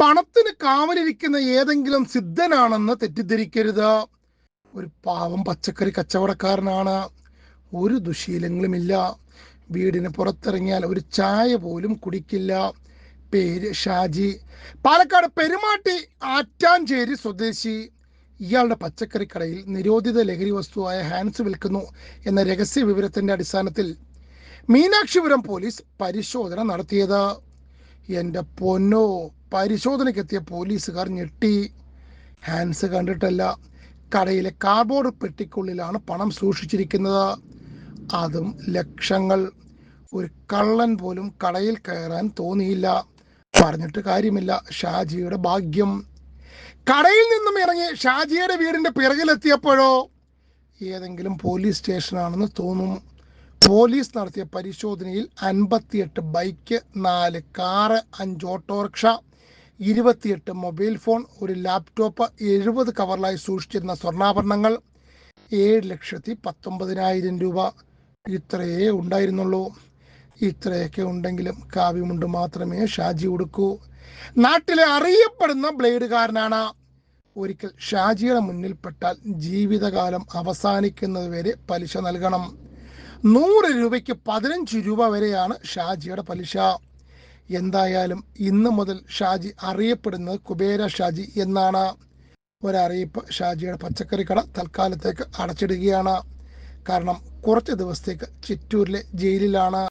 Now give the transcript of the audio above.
പണത്തിന് കാവലിരിക്കുന്ന ഏതെങ്കിലും സിദ്ധനാണെന്ന് തെറ്റിദ്ധരിക്കരുത്. ഒരു പാവം പച്ചക്കറി കച്ചവടക്കാരനാണ്. ഒരു ദുശീലങ്ങളുമില്ല. വീടിന് പുറത്തിറങ്ങിയാൽ ഒരു ചായ പോലും കുടിക്കില്ല. പേര് ഷാജി. പാലക്കാട് പെരുമാട്ടി ആറ്റാഞ്ചേരി സ്വദേശി. ഇയാളുടെ പച്ചക്കറി കടയിൽ നിരോധിത ലഹരി വസ്തുവായ ഹാൻസ് വിൽക്കുന്നു എന്ന രഹസ്യ വിവരത്തിന്റെ അടിസ്ഥാനത്തിൽ മീനാക്ഷിപുരം പോലീസ് പരിശോധന നടത്തിയത്. എന്റെ പൊന്നോ പരിശോധനയ്ക്കെത്തിയ പോലീസുകാർ ഞെട്ടി. ഹാൻസ് കണ്ടിട്ടല്ല കടയിലെ കാർഡ്ബോർഡ് പെട്ടിക്കുള്ളിലാണ് പണം സൂക്ഷിച്ചിരിക്കുന്നത്. അതും ലക്ഷങ്ങൾ. ഒരു കള്ളൻ പോലും കടയിൽ കയറാൻ തോന്നിയില്ല. പറഞ്ഞിട്ട് കാര്യമില്ല ഷാജിയുടെ ഭാഗ്യം. കടയിൽ നിന്നും ഇറങ്ങി ഷാജിയുടെ വീടിന്റെ പിറകിലെത്തിയപ്പോഴോ ഏതെങ്കിലും പോലീസ് സ്റ്റേഷനാണെന്ന് തോന്നും. പോലീസ് നടത്തിയ പരിശോധനയിൽ അൻപത്തിയെട്ട് ബൈക്ക് നാല് കാറ് അഞ്ച് ഓട്ടോറിക്ഷ ഇരുപത്തിയെട്ട് മൊബൈൽ ഫോൺ ഒരു ലാപ്ടോപ്പ് എഴുപത് കവറിലായി സൂക്ഷിച്ചിരുന്ന സ്വർണാഭരണങ്ങൾ ഏഴ് ലക്ഷത്തി പത്തൊമ്പതിനായിരം രൂപ. ഇത്രയേ ഉണ്ടായിരുന്നുള്ളൂ. ഇത്രയൊക്കെ ഉണ്ടെങ്കിലും കാവ്യമുണ്ട് മാത്രമേ ഷാജി ഉടുക്കൂ. നാട്ടിലെ അറിയപ്പെടുന്ന ബ്ലേഡുകാരനാണ്. ഒരിക്കൽ ഷാജിയുടെ മുന്നിൽപ്പെട്ടാൽ ജീവിതകാലം അവസാനിക്കുന്നത് വരെ പലിശ നൽകണം. നൂറ് രൂപയ്ക്ക് പതിനഞ്ച് രൂപ വരെയാണ് ഷാജിയുടെ പലിശ. എന്തായാലും ഇന്ന് മുതൽ ഷാജി അറിയപ്പെടുന്നത് കുബേര ഷാജി എന്നാണ്. ഒരറിയിപ്പ് ഷാജിയുടെ പച്ചക്കറി കട തൽക്കാലത്തേക്ക് അടച്ചിടുകയാണ്. കാരണം കുറച്ച് ദിവസത്തേക്ക് ചിറ്റൂരിലെ ജയിലിലാണ്.